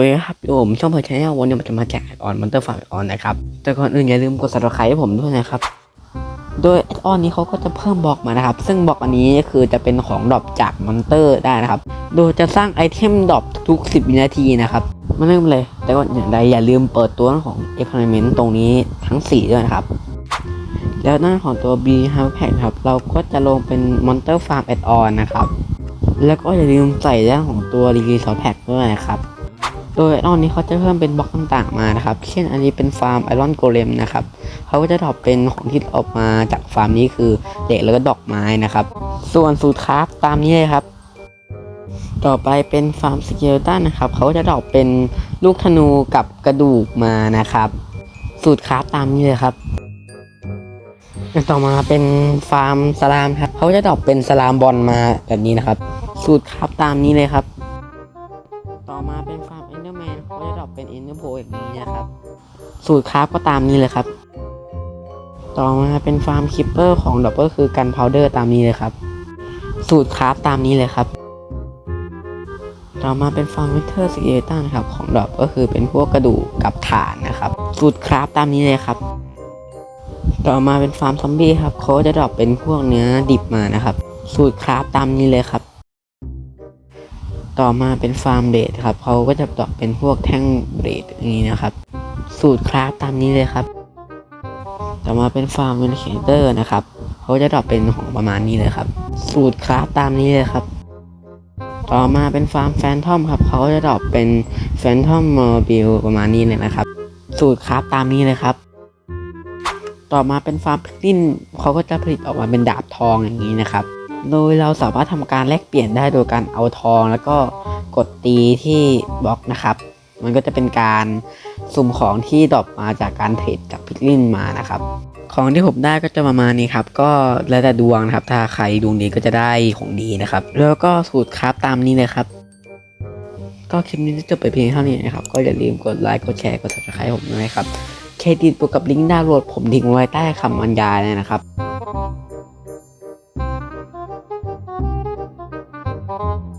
โอเคครับผมช่องเผยชแนลวันนี้มันจะมาแจกออนมอนเตอร์ฟาร์มออนนะครับ แต่ก่อนอื่นอย่าลืมกด subscribe ให้ผมด้วยนะครับ โดยอออนนี้เขาก็จะเพิ่มบล็อกมานะครับ ซึ่งบล็อกอันนี้คือจะเป็นของดรอปจากมอนเตอร์ได้นะครับ โดยจะสร้างไอเทมดรอปทุก 10 วินาทีนะครับมาเริ่มเลย แต่ก่อนอย่างใดอย่าลืมเปิดตัวของ experiment ตรงนี้ทั้ง 4 ด้วยนะครับ แล้วหน้าของตัว B h a v Pack ครับ เราก็จะลงเป็น Monster Farm Add-on นนะครับ แล้วก็อย่าลืมใส่เรื่องของตัว Resource Pack ด้วยนะครับ ดย Add-on นี้เขาจะเพิ่มเป็นบล็อกต่างๆมานะครับ เช่นอันนี้เป็นฟาร์มไอรอนโกเลมนะครับ เขาก็จะดรอปเป็นของที่ออกมาจากฟาร์มนี้คือเหล็กแล้วก็ดอกไม้นะครับ ส่วนสูตรคราฟตามนี้เลยครับ ต่อไปเป็นฟาร์มสเกลตันนะครับ เขาจะดรอปเป็นลูกธนูกับกระดูกมานะครับ สูตรคราฟตามนี้เลยครับต่อมาเป็นฟาร์มสลามครับ เขาจะดรอปเป็นสลามบอลมาแบบนี้นะครับ สูตรคราฟตามนี้เลยครับ เป็นเอนเดอร์โบอย่างนี้นะครับ สูตรคราฟก็ตามนี้เลยครับ ต่อมาเป็นฟาร์มคิปเปอร์ของดรอปก็คือกันพาวเดอร์ตามนี้เลยครับ สูตรคราฟตามนี้เลยครับ ต่อมาเป็นฟาร์มวิเทอร์สเกเลตันครับของดอปก็คือเป็นพวกกระดูกกับฐานนะครับ สูตรคราฟตามนี้เลยครับ ต่อมาเป็นฟาร์มซอมบี้ครับเขาจะดรอปเป็นพวกเนื้อดิบมานะครับ สูตรคราฟตามนี้เลยครับ ต่อมาเป็นฟาร์มเบรดครับเขาก็จะดอปเป็นพวกแท่งเบรดอย่างนี้นะครับ สูตรคราฟตามนี้เลยครับ ต่อมาเป็นฟาร์มเวลเคเตอร์นะครับเขาจะดรอปเป็นของประมาณนี้เลยครับ สูตรคราฟตามนี้เลยครับ ต่อมาเป็นฟาร์มแฟนทอมครับเขาจะดรอปเป็นแฟนทอมมอบิลประมาณนี้เลยนะครับ สูตรคราฟตามนี้เลยครับ ต่อมาเป็นฟาร์มพิกลินเขาก็จะผลิตออกมาเป็นดาบทองอย่างนี้นะครับ โดยเราสามารถทำการแลกเปลี่ยนได้โดยการเอาทองแล้วก็กดตีที่บล็อกนะครับ มันก็จะเป็นการสุ่มของที่ดรอปมาจากการเทรดกับพิกลินมานะครับ ของที่ผมได้ก็จะประมาณนี้ครับ ก็แล้วแต่ดวงนะครับ ถ้าใครดวงดีก็จะได้ของดีนะครับ แล้วก็สูตรครับตามนี้เลยครับ ก็คลิปนี้จะจบไปเพียงเท่านี้นะครับ ก็อย่าลืมกดไลค์ กดแชร์ กด subscribe ผมด้วยนะครับ เครดิตบวกกับลิงก์ดาวน์โหลดผมทิ้งไว้ใต้คำบรรยายเลยนะครับ Oh.